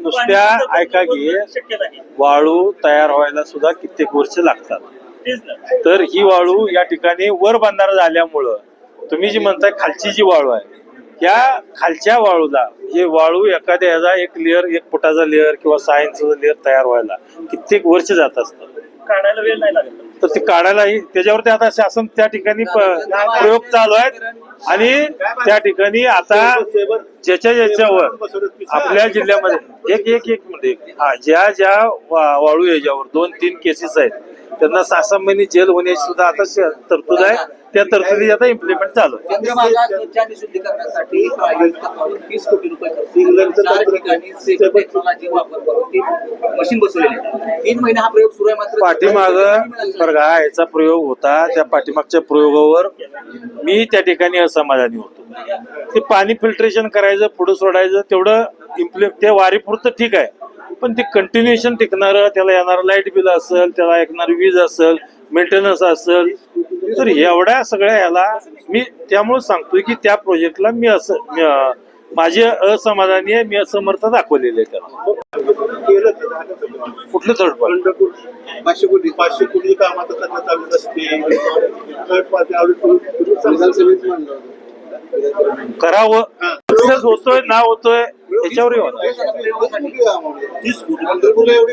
नुसत्या ऐका की वाळू तयार व्हायला सुद्धा कित्येक वर्ष लागतात. तर. ही वाळू या ठिकाणी वर बांधारा झाल्यामुळं तुम्ही जी म्हणताय खालची जी वाळू आहे या खालच्या वाळूला जे वाळू एखाद्या ह्याचा एक लेअर एक फुटाचा लेअर किंवा सहा इंचचा लेअर तयार व्हायला कित्येक वर्ष जात असतात. काढायला वेळ नाही लागत. तर ते काढायलाही त्याच्यावरती आता शासन त्या ठिकाणी प्रयोग चालू आहेत. आणि त्या ठिकाणी आता ज्याच्या ज्याच्यावर आपल्या जिल्ह्यामध्ये एक एक एक म्हणजे हा ज्या ज्या वा- वाळू याच्यावर दोन तीन केसेस आहेत त्यांना सहा सहा महिने जेल होण्याची सुद्धा आता तरतूद आहे. त्या तरतुदी आता इम्प्लिमेंट चालू आहे. हा पाठीमाग बरं का याचा प्रयोग होता. त्या पाठीमागच्या प्रयोगावर मी त्या ठिकाणी असमाधानी होतो. ते पाणी फिल्ट्रेशन करायचं पुढे सोडायचं तेवढं इम्प्लि ते वारीपुरतं ठीक आहे. पण ते कंटिन्युएशन टिकणारं त्याला येणारं लाइट बिल असेल त्याला ऐकणार वीज असेल मेंटेनन्स असेल तर एवढ्या सगळ्या ह्याला मी त्यामुळे सांगतोय की त्या प्रोजेक्टला मी असं माझी असमाधानी आहे मी असमर्थ दाखवलेली आहे त्याला. कुठलं थर्ड पार्टी. करावं. सक्सेस होतोय ना होतोय एवढे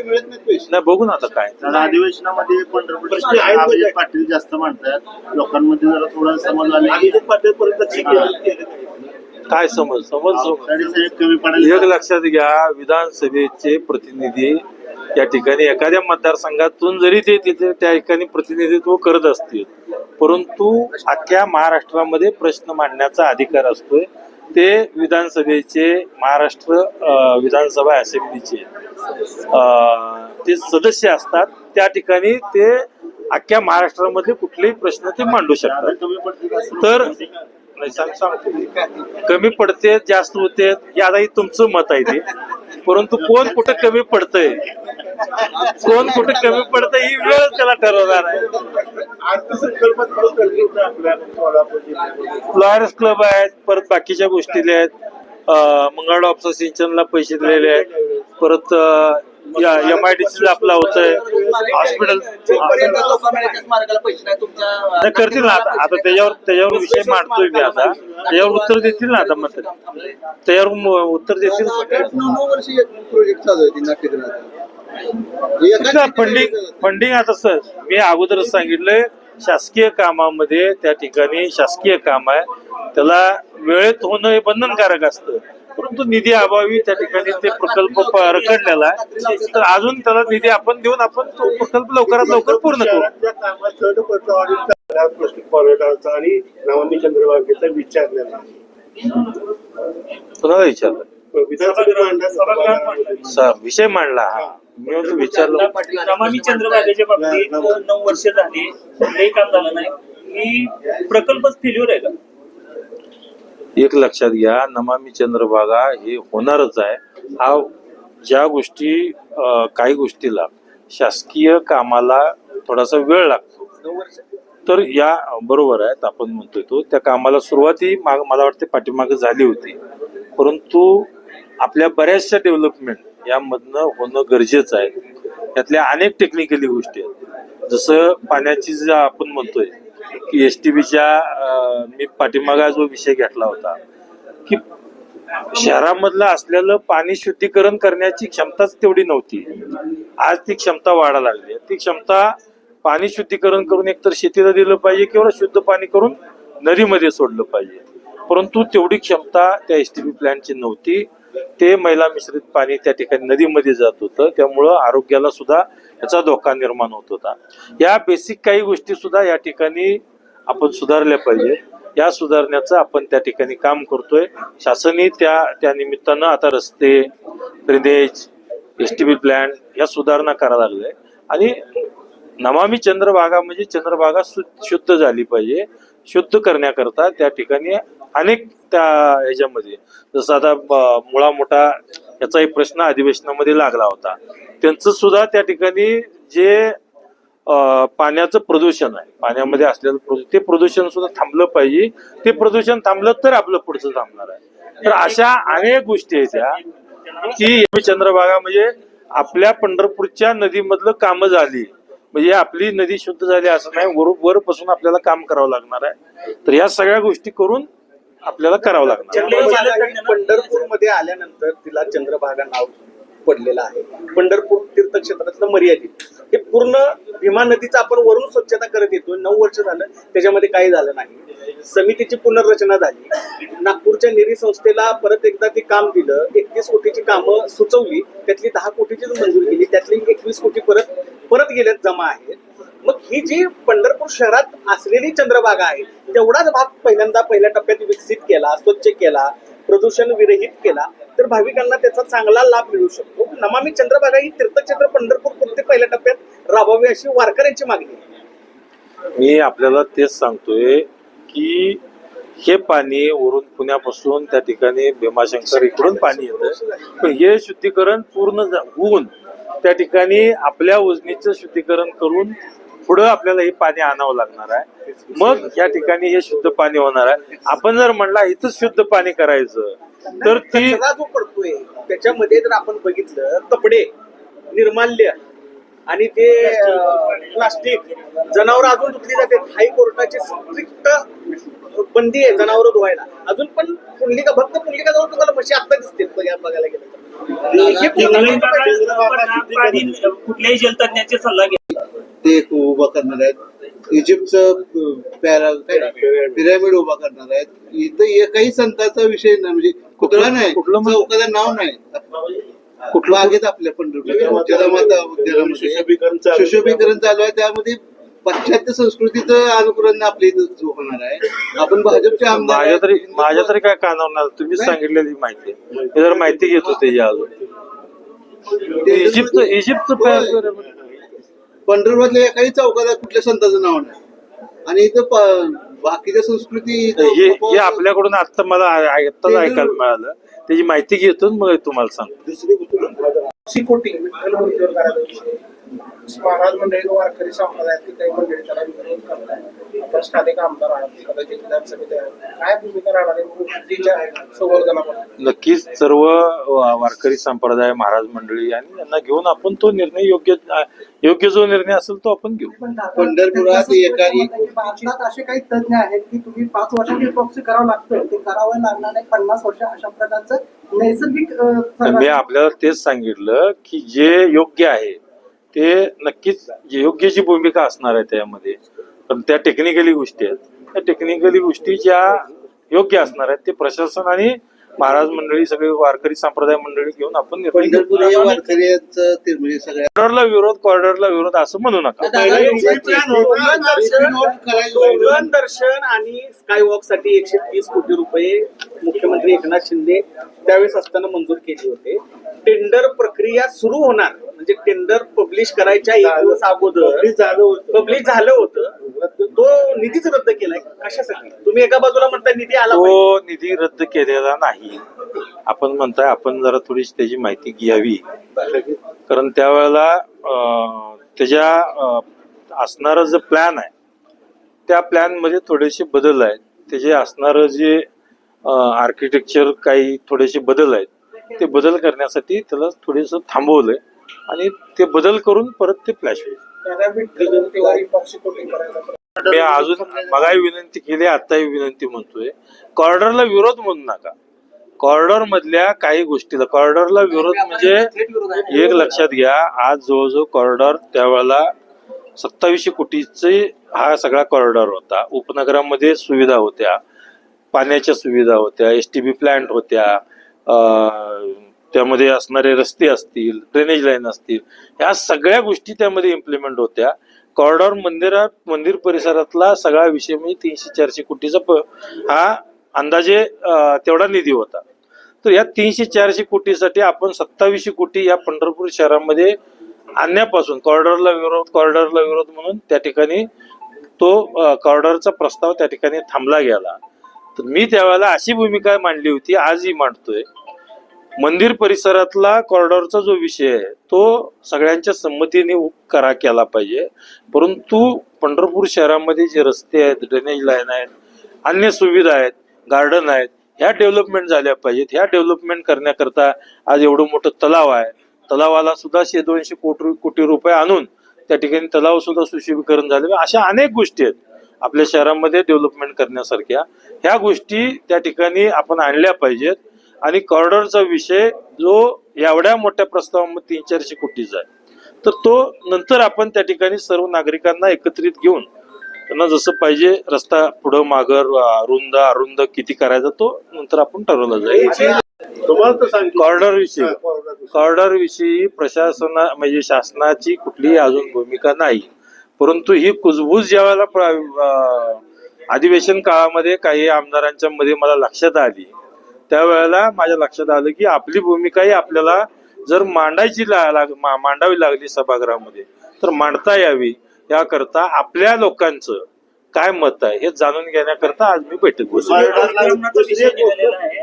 मिळत नाहीत पैसे. नाही बघू ना आता काय. कारण अधिवेशनामध्ये पंढरपूर म्हणजे. पाटील जास्त मांडतात लोकांमध्ये जरा थोडा समज आले. पाटील पर्यंत. काय समज? समज एक लक्षात घ्या विधानसभेचे प्रतिनिधी या ठिकाणी एखाद्या मतदारसंघातून जरी ते तिथे त्या ठिकाणी प्रतिनिधित्व करत असतील परंतु अख्ख्या महाराष्ट्रामध्ये प्रश्न मांडण्याचा अधिकार असतोय. ते विधानसभेचे महाराष्ट्र विधानसभा असेंब्लीचे अं, ते सदस्य असतात. त्या ठिकाणी ते अख्ख्या महाराष्ट्रामध्ये कुठलेही प्रश्न ते मांडू शकतात. तर नाही सांग सांगतो. कमी पडते जास्त होते यालाही तुमचं मत आहे ते. परंतु कोण कुठं कमी पडतंय? कोण कुठं कमी पडतंय ही वेळ त्याला ठरवणार आहे. अर्थसंकल्पात क्लब आहेत परत बाकीच्या गोष्टी आहेत. मंगळ मंगळवार सिंचनला पैसे दिलेले आहेत. परत एम आय डी सी आपला होतंय. हॉस्पिटल नाही करतील ना आता. आता त्याच्यावर त्याच्यावर विषय मांडतोय मी आता. त्याच्यावर उत्तर देतील ना आता मंत्री त्याच्यावर उत्तर देतील. फंडिंग फंडिंग आता सर मी अगोदरच सांगितलंय शासकीय कामामध्ये त्या ठिकाणी शासकीय काम आहे. त्याला वेळेत होणं हे बंधनकारक असतं. परंतु निधी अभावी त्या ठिकाणी ते प्रकल्प रखडलेला आहे. तर अजून त्याला निधी आपण देऊन आपण तो प्रकल्प लवकरात लवकर पूर्ण करू. आणि विचारलेला कुणाला विचारलं. विषय मांडला. हा. मी म्हणतो विचारलं. नमामी चंद्रभागेच्या बाबतीत नऊ वर्ष झाली. काही काम झालं नाही. ही प्रकल्पच फेल्युअर आहे का? एक लक्षात घ्या नमामी चंद्रभागा हे होणारच आहे. हा ज्या गोष्टी काही गोष्टीला शासकीय कामाला थोडासा वेळ लागतो. तर या बरोबर आहेत आपण म्हणतोय तो. त्या कामाला सुरुवाती माग मला वाटते पाठीमागे झाली होती. परंतु आपल्या बऱ्याचशा डेव्हलपमेंट यामधनं होणं गरजेचं आहे. त्यातल्या अनेक टेक्निकली गोष्टी आहेत. जसं पाण्याची जे आपण म्हणतोय की एस टी बीच्या मी पाठीमागा जो विषय घेतला होता की शहरामधलं असलेलं पाणी शुद्धीकरण करण्याची क्षमताच तेवढी नव्हती. आज ती क्षमता वाढायला लागली ती क्षमता पाणी शुद्धीकरण करून एकतर शेतीला दिलं पाहिजे किंवा शुद्ध पाणी करून नदीमध्ये सोडलं पाहिजे. परंतु तेवढी क्षमता त्या एस टी बी प्लॅनची नव्हती. ते मैला मिश्रित पाणी त्या ठिकाणी नदीमध्ये जात होतं. त्यामुळं आरोग्याला सुद्धा याचा धोका निर्माण होत होता. या बेसिक काही गोष्टी सुद्धा या ठिकाणी आपण सुधारल्या पाहिजे या सुधारण्याचं आपण त्या ठिकाणी काम करतोय. शासनही त्या त्या निमित्तानं आता रस्ते drainage S T B plan या सुधारणा करायला लागल्या. आणि नमामी चंद्रभागा म्हणजे चंद्रभागा शुद्ध झाली पाहिजे. शुद्ध करण्याकरता त्या ठिकाणी अनेक त्या ह्याच्यामध्ये जसं आता ब- मुळा मोठा याचाही प्रश्न अधिवेशनामध्ये लागला होता. त्यांचं सुद्धा त्या ठिकाणी जे पाण्याचं प्रदूषण आहे. पाण्यामध्ये असलेलं प्रदू- ते प्रदूषण सुद्धा थांबलं पाहिजे. ते प्रदूषण थांबलं तर आपलं पुढचं थांबणार आहे. तर अशा अनेक गोष्टी आहेत त्या की चंद्रभागा म्हणजे आपल्या पंढरपूरच्या नदीमधलं कामं झाली. म्हणजे आपली नदी शुद्ध झाली असं नाही वर वरपासून आपल्याला काम करावं लागणार आहे. तर या सगळ्या गोष्टी करून आपल्याला करावं लागणार आहे. चंद्रभागा- पंढरपूरमध्ये आल्यानंतर तिला चंद्रभागा नाव पडलेला आहे. पंढरपूर तीर्थक्षेत्रातलं मर्यादित. हे पूर्ण भीमा नदीचं आपण वरून स्वच्छता करत येतो नऊ वर्ष झालं त्याच्यामध्ये काही झालं नाही. समितीची पुनर्रचना झाली. नागपूरच्या निरी संस्थेला परत एकदा ते काम दिलं. एकतीस कोटीची कामं सुचवली. त्यातली दहा कोटीची मंजूर केली त्यातली एकवीस कोटी परत परत गेल्यात जमा आहेत. मग ही जी पंढरपूर शहरात असलेली चंद्रभागा आहे तेवढाच भाग पहिल्यांदा पहिल्या टप्प्यात विकसित केला स्वच्छ केला. प्रदूषण विरहित केला तर भाविकांना त्याचा चांगला लाभ मिळू शकतो. नमामी चंद्रभागा ही तीर्थक्षेत्र पंढरपूर कोणते पहिल्या टप्प्यात राबवावी अशी वारकऱ्यांची मागणी आहे. मी आपल्याला तेच सांगतोय की हे पाणी वरून पुण्यापासून त्या ठिकाणी भीमाशंकर इकडून पाणी येतं. पण हे शुद्धीकरण पूर्ण होऊन त्या ठिकाणी आपल्या वजनीचं शुद्धीकरण करून पुढं आपल्याला हे पाणी आणावं लागणार आहे. मग या ठिकाणी हे शुद्ध पाणी होणार आहे. आपण जर म्हणला इथंच शुद्ध पाणी करायचं तर ती कचरा जो पडतोय त्याच्यामध्ये जर आपण बघितलं कपडे निर्माल्य आणि ते प्लास्टिक जनावर अजून धुतली जाते. हायकोर्टाची स्ट्रिक्ट बंदी आहे जनावर धुवायला. अजून पण पुंडलिका भक्त पुंडलिका जवळ तुम्हाला म्हशी आता दिसतील बघा- बघायला गेलं तर. हे कुठल्याही जलतज्ञाचे सल्ला घ्या ते एक उभा करणार आहेत इजिप्तचं पॅरा पिरामिड उभा करणार आहेत इथं एकही संतांचा विषय नाही म्हणजे कुठला नाही कुठलं? चौकाचं नाव नाही कुठलं बागेत आपल्या पंढरपूर सुशोभीकरण चालू आहे. त्यामध्ये पाश्चात्य संस्कृतीचं अनुकरण आपल्या इथं होणार आहे आपण भाजपचे आमदार माझ्या आहेत. तरी माझ्या तरी काय कानावर तुम्ही सांगितलेली माहिती. मी जर माहिती घेत होते या अजून इजिप्त इजिप्तचं पॅ- पंढरपूरमधल्या एकाही चौकाला कुठल्या संताचं नाव नाही. आणि इथं बाकीच्या संस्कृती हे हे आपल्याकडून आता मला आताच ऐकायला मिळालं. त्याची माहिती घेतो मग तुम्हाला सांगतो. कोटी मंदिर करायला महाराज मंडळी वारकरी संप्रदायातली काही मंडळी त्याला विरोध करताय आपण स्थानिक आमदार आहात कदाचित विधानसभेत आहे. काय भूमिका राहणार आहे? संवर्धनामध्ये. नक्कीच सर्व वारकरी संप्रदाय महाराज मंडळी आणि यांना घेऊन आपण तो निर्णय योग्य योग्य जो निर्णय असेल तो आपण घेऊ. पंढरपुरात एकाही भारतात असे काही तज्ञ आहेत की तुम्ही पाच वर्षांनी प्रॉक्सी करावं लागतं ते करावं लागणार नाही. पन्नास वर्ष अशा प्रकारचं नैसर्गिक मी आपल्याला तेच सांगितलं की जे योग्य आहे ते नक्कीच योग्य जी भूमिका असणार आहे त्यामध्ये. पण त्या टेक्निकली गोष्टी आहेत. त्या टेक्निकली गोष्टी ज्या योग्य असणार आहेत ते प्रशासन आणि महाराज मंडळी सगळे वारकरी संप्रदाय मंडळी घेऊन आपण कॉर्डरला विरोध कॉर्डरला विरोध असं म्हणू नका. दर्शन आणि स्कायवॉकसाठी एकशे तीस कोटी रुपये मुख्यमंत्री एकनाथ शिंदे त्यावेळेस असताना मंजूर केले होते. टेंडर प्रक्रिया सुरू होणार. म्हणजे टेंडर पब्लिश करायच्या एक दिवस अगोदर झालं होतं. पब्लिश झालं होतं. तो निधीच रद्द केलाय. कशासाठी? तुम्ही एका बाजूला म्हणता निधी आला. तो निधी रद्द केलेला नाही. आपण म्हणताय आपण जरा थोडीशी त्याची माहिती घ्यावी. कारण त्यावेळेला त्याच्या असणारं जे प्लॅन आहे त्या प्लॅनमध्ये थोडेसे बदल आहेत. त्याचे असणारं जे आर्किटेक्चर काही थोडेसे बदल आहेत. ते बदल करण्यासाठी त्याला थोडस थांबवलंय. आणि ते बदल करून परत ते फ्लॅश होईल. मी अजून मगाही विनंती केली आताही विनंती म्हणतोय. कॉर्डरला विरोध म्हणू नका. कॉर्डर मधल्या काही गोष्टीला कॉर्डरला विरोध म्हणजे एक लक्षात घ्या आज जवळजवळ कॉरिडॉर त्यावेळेला सत्तावीसशे कोटीचे हा सगळा कॉरिडॉर होता. उपनगरामध्ये सुविधा होत्या पाण्याच्या सुविधा होत्या एस टी बी प्लांट होत्या त्यामध्ये असणारे रस्ते असतील ड्रेनेज लाईन असतील ह्या सगळ्या गोष्टी त्यामध्ये इम्प्लिमेंट होत्या. कॉरिडॉर मंदिरात मंदिर परिसरातला सगळा विषय म्हणजे तीनशे चारशे कोटीचा प- हा अंदाजे तेवढा निधी होता. तर या तीनशे चारशे कोटीसाठी आपण सत्तावीसशे कोटी या पंढरपूर शहरामध्ये आणण्यापासून कॉरिडॉरला विरोध कॉरिडॉरला विरोध म्हणून त्या ठिकाणी तो कॉरिडॉरचा प्रस्ताव त्या ठिकाणी थांबला गेला. तर मी त्यावेळेला अशी भूमिका मांडली होती आजही मांडतोय. मंदिर परिसरातला कॉरिडॉरचा जो विषय आहे तो सगळ्यांच्या संमतीने करा केला पाहिजे. परंतु पंढरपूर शहरामध्ये जे रस्ते आहेत ड्रेनेज लाईन आहेत अन्य सुविधा आहेत गार्डन आहेत ह्या डेव्हलपमेंट झाल्या पाहिजेत. ह्या डेव्हलपमेंट करण्याकरता आज एवढं मोठं तलाव आहे. तलावाला सुद्धा शे दोनशे कोटी कोटी रुपये आणून त्या ठिकाणी तलाव सुद्धा सुशोभीकरण झाले. अशा अनेक गोष्टी आहेत. आपल्या शहरामध्ये डेव्हलपमेंट करण्यासारख्या ह्या गोष्टी त्या ठिकाणी आपण आणल्या पाहिजेत. आणि कॉरिडॉरचा विषय जो एवढ्या मोठ्या प्रस्तावामध्ये तीन चारशे कोटीचा आहे. तर तो नंतर आपण त्या ठिकाणी सर्व नागरिकांना एकत्रित घेऊन त्यांना जसं पाहिजे रस्ता पुढं मागर रुंद अरुंद किती करायचा तो नंतर आपण ठरवलं जाईल. कॉरिडॉर विषयी. कॉरिडॉर विषयी प्रशासना म्हणजे शासनाची कुठलीही अजून भूमिका नाही. परंतु ही कुजबूज ज्या वेळेला अधिवेशन काळामध्ये काही आमदारांच्या मध्ये मला लक्षात आली त्यावेळेला माझ्या लक्षात आलं की आपली भूमिकाही आपल्याला जर मांडायची ला- लाग- मा- मांडावी लागली सभागृहामध्ये तर मांडता यावी. याकरता आपल्या लोकांचं काय मत आहे? हे जाणून घेण्याकरता आज मी बैठक.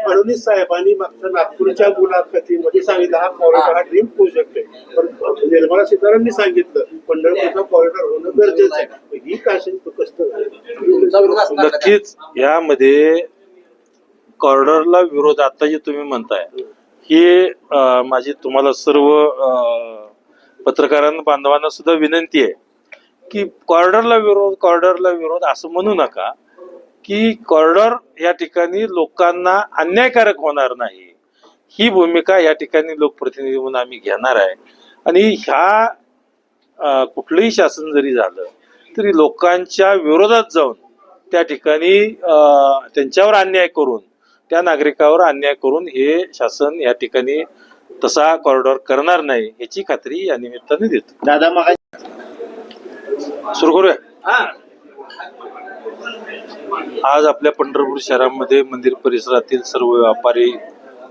फडणवीस साहेबांनी मागच्या नागपूरच्या मुलाखतीमध्ये सांगितलं हा कॉरिडॉर हा ड्रीम प्रोजेक्ट आहे. पण निर्मला सीतारामनी सांगितलं पंढरपूरचा कॉरिडॉर होणं गरजेचं आहे. ही काय कसं तुमचा विरोध असणार का? नक्कीच यामध्ये कॉरिडॉरला विरोध आता जे तुम्ही म्हणताय हे माझी तुम्हाला सर्व पत्रकारांना बांधवांना सुद्धा विनंती आहे. की कॉर्डरला विरोध कॉर्डरला विरोध असं म्हणू नका की कॉर्डर या ठिकाणी लोकांना अन्यायकारक होणार नाही. ही भूमिका या ठिकाणी लोकप्रतिनिधी म्हणून आम्ही घेणार आहे. आणि ह्या कुठलंही शासन जरी झालं तरी लोकांच्या विरोधात जाऊन त्या ठिकाणी त्यांच्यावर अन्याय करून त्या नागरिकावर अन्याय करून हे शासन या ठिकाणी तसा कॉरिडॉर करणार नाही याची खात्री या निमित्ताने देतो. दादा मग सुरू करूया? आज आपल्या पंढरपूर शहरामध्ये मंदिर परिसरातील सर्व व्यापारी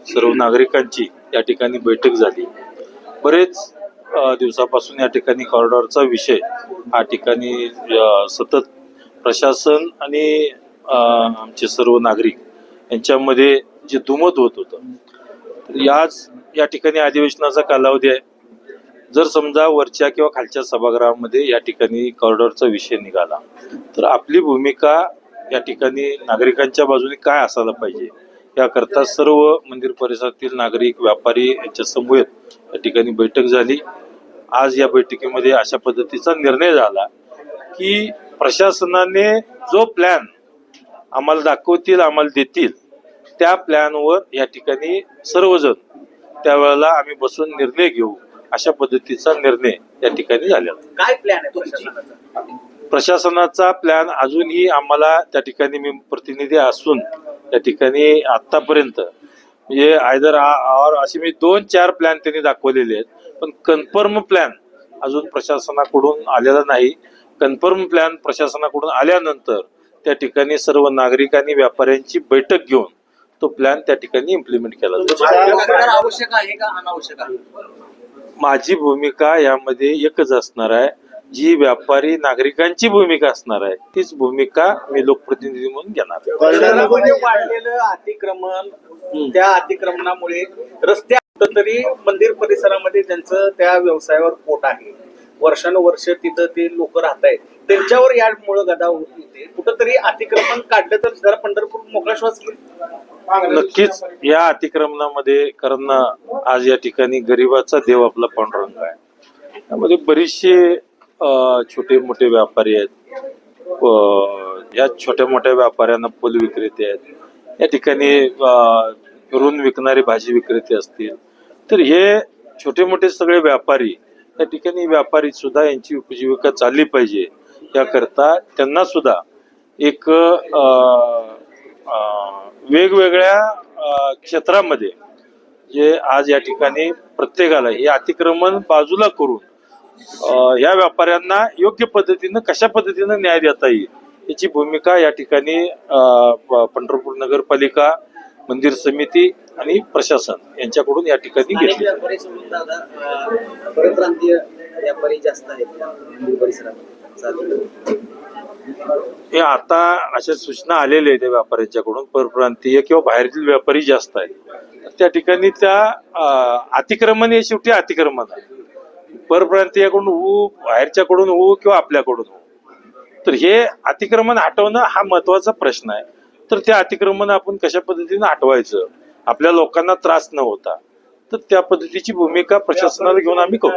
सर्व नागरिकांची या ठिकाणी बैठक झाली. बरेच दिवसापासून या ठिकाणी कॉरिडॉरचा विषय हा ठिकाणी सतत प्रशासन आणि आमचे सर्व नागरिक यांच्यामध्ये जे दुमत होत होतं. याच या ठिकाणी अधिवेशनाचा कालावधी आहे. जर समजा वरच्या किंवा खालच्या सभागृहामध्ये या ठिकाणी कॉरिडॉरचा विषय निघाला तर आपली भूमिका या ठिकाणी नागरिकांच्या बाजूने काय असायला पाहिजे? याकरता सर्व मंदिर परिसरातील नागरिक व्यापारी यांच्या समवेत या ठिकाणी बैठक झाली. आज या बैठकीमध्ये अशा पद्धतीचा निर्णय झाला की प्रशासनाने जो प्लॅन आम्हाला दाखवतील आम्हाला देतील त्या प्लॅनवर या ठिकाणी सर्वजण त्यावेळेला आम्ही बसून निर्णय घेऊ. अशा पद्धतीचा निर्णय या ठिकाणी झालेला काय प्लॅन आहे प्रशासनाचा? प्रशासनाचा प्लॅन अजूनही आम्हाला त्या ठिकाणी मी प्रतिनिधी असून त्या ठिकाणी आतापर्यंत म्हणजे आयदर और असे मी दोन चार प्लॅन त्यांनी दाखवलेले आहेत. पण कन्फर्म प्लॅन अजून प्रशासनाकडून आलेला नाही. कन्फर्म प्लॅन प्रशासनाकडून आल्यानंतर त्या ठिकाणी सर्व नागरिक आणि व्यापाऱ्यांची बैठक घेऊन तो प्लॅन त्या ठिकाणी इम्प्लिमेंट केला जाईल. कॉरिडॉर आवश्यक आहे का अनावश्यक आहे? माझी भूमिका यामध्ये एकच असणार आहे. जी व्यापारी नागरिकांची भूमिका असणार आहे तीच भूमिका मी लोकप्रतिनिधी म्हणून घेणार आहे. शहरामध्ये वाढलेलं अतिक्रमण त्या अतिक्रमणामुळे रस्ते तरी मंदिर परिसरामध्ये त्यांचं त्या व्यवसायावर पोट आहे. वर्षानुवर्ष तिथं ते लोक राहत आहेत त्यांच्यावर यामुळे गदा होत होते. कुठंतरी अतिक्रमण काढलं तर जरा पंढरपूर मोकळा श्वास घेईल. नक्कीच या अतिक्रमणामध्ये कारण आज या ठिकाणी गरिबाचा देव आपला पांडुरंग आहे. त्यामध्ये बरेचसे छोटे मोठे व्यापारी आहेत. या छोट्या मोठ्या व्यापाऱ्यांना फुल विक्रेते आहेत. या ठिकाणी ऋण विकणारे भाजी विक्रेते असतील. तर हे छोटे मोठे सगळे व्यापारी या ठिकाणी व्यापारी सुद्धा यांची उपजीविका चालली पाहिजे. याकरता त्यांना सुद्धा एक आ, आ, वेगवेगळ्या क्षेत्रामध्ये जे आज या ठिकाणी प्रत्येकाला हे अतिक्रमण बाजूला करून या व्यापाऱ्यांना योग्य पद्धतीनं कशा पद्धतीनं न्याय देता येईल याची भूमिका या ठिकाणी पंढरपूर नगरपालिका मंदिर समिती आणि प्रशासन यांच्याकडून या ठिकाणी घेतली. परप्रांतीय व्यापारी जास्त आहेत हे आता अशा सूचना आलेल्या आहेत त्या व्यापाऱ्यांच्याकडून परप्रांतीय किंवा बाहेरील व्यापारी जास्त आहेत. त्या ठिकाणी त्या अतिक्रमण हे शेवटी अतिक्रमण आहे. परप्रांतीयाकडून होऊ बाहेरच्याकडून होऊ किंवा आपल्याकडून होऊ. तर हे अतिक्रमण हटवणं हा महत्त्वाचा प्रश्न आहे. तर ते अतिक्रमण आपण कशा पद्धतीने हटवायचं? आपल्या लोकांना त्रास न होता. तर त्या पद्धतीची भूमिका प्रशासनाला घेऊन आम्ही करू.